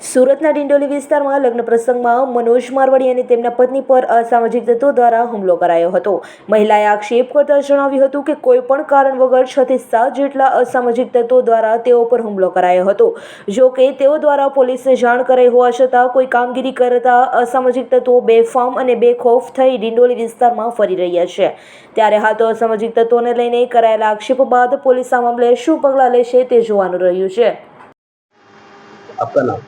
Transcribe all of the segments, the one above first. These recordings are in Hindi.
સુરતના ડિંડોલી વિસ્તારમાં લગ્ન પ્રસંગમાં મનોજ મારવાડી અને તેમના પત્ની પર અસામાજિક તત્વો દ્વારા હુમલો કરાયો હતો. મહિલાએ આક્ષેપ કરતા જણાવ્યું હતું કે કોઈપણ કારણ વગર છ થી સાત જેટલા અસામાજિક તત્વો દ્વારા તેઓ પર હુમલો કરાયો હતો. જો કે તેઓ દ્વારા પોલીસને જાણ કરાઈ હોવા છતાં કોઈ કામગીરી કરતા અસામાજિક તત્વો બેફામ અને બેખોફ થઈ ડિંડોલી વિસ્તારમાં ફરી રહ્યા છે. ત્યારે હાલ તો અસામાજિક તત્વોને લઈને કરાયેલા આક્ષેપ બાદ પોલીસ આ મામલે શું પગલાં લેશે તે જોવાનું રહ્યું છે. આપના નામ?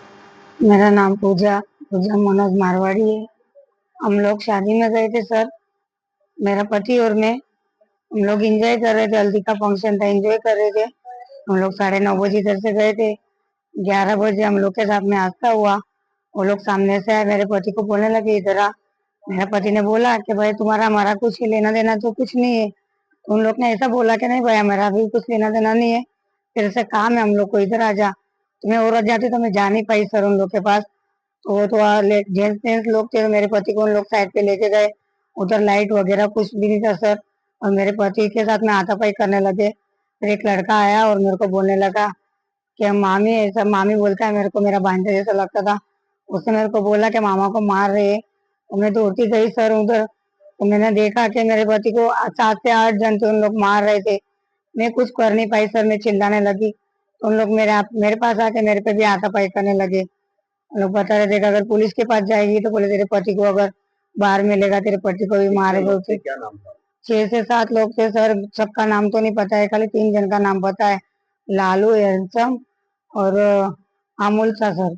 मेरा नाम पूजा पूजा मनोज मारवाड़ी है। हम लोग शादी में गए थे, सर। मेरा पति और मैं, हम लोग एंजॉय कर रहे थे, हल्दी का फ़ंक्शन था एंजॉय कर रहे थे। हम लोग साढ़े नौ बजे इधर से गए थे। ग्यारह बजे हम लोग के साथ में हादसा हुआ। वो लोग सामने से आए, मेरे पति को बोलने लगे, इधर आ। मेरे पति ने बोला कि, भाई, तुम्हारा हमारा कुछ लेना देना तो कुछ नहीं है। तो उन लोग ने ऐसा बोला कि, नहीं भाई, हमारा अभी कुछ लेना देना नहीं है। फिर से काम है हम लोग को इधर आ जा। मैं औरत जाती तो मैं जा नहीं पाई सर उन लोग के पास। तो वो तो जेंट्स जेंट्स लोग थे तो मेरे पति को उन लोग साइड पे लेके गए। उधर लाइट वगैरह कुछ भी नहीं था सर। और मेरे पति के साथ में हाथापाई करने लगे। फिर एक लड़का आया और मेरे को बोलने लगा कि मामी ऐसा मामी बोलता है, मेरे को मेरा भांजा जैसा लगता था। उसने मेरे को बोला कि मामा को मार रहे हैं। तो मैं दौड़ती गई सर उधर। तो मैंने देखा कि मेरे पति को सात से आठ जन थे उन लोग मार रहे थे। मैं कुछ कर नहीं पाई सर, मैं चिल्लाने लगी। तो उन लोग मेरे आप मेरे पास आके मेरे पे भी हाथापाई करने लगे। उन लोग बता रहे थे अगर पुलिस के पास जाएगी तो बोले तेरे पति को अगर बाहर मिलेगा तेरे पति को भी मारेगा क्या नाम था? छह से सात लोग थे सर सबका नाम तो नहीं पता है खाली तीन जन का नाम पता है। लालू हैंसम और अमूल सा सर।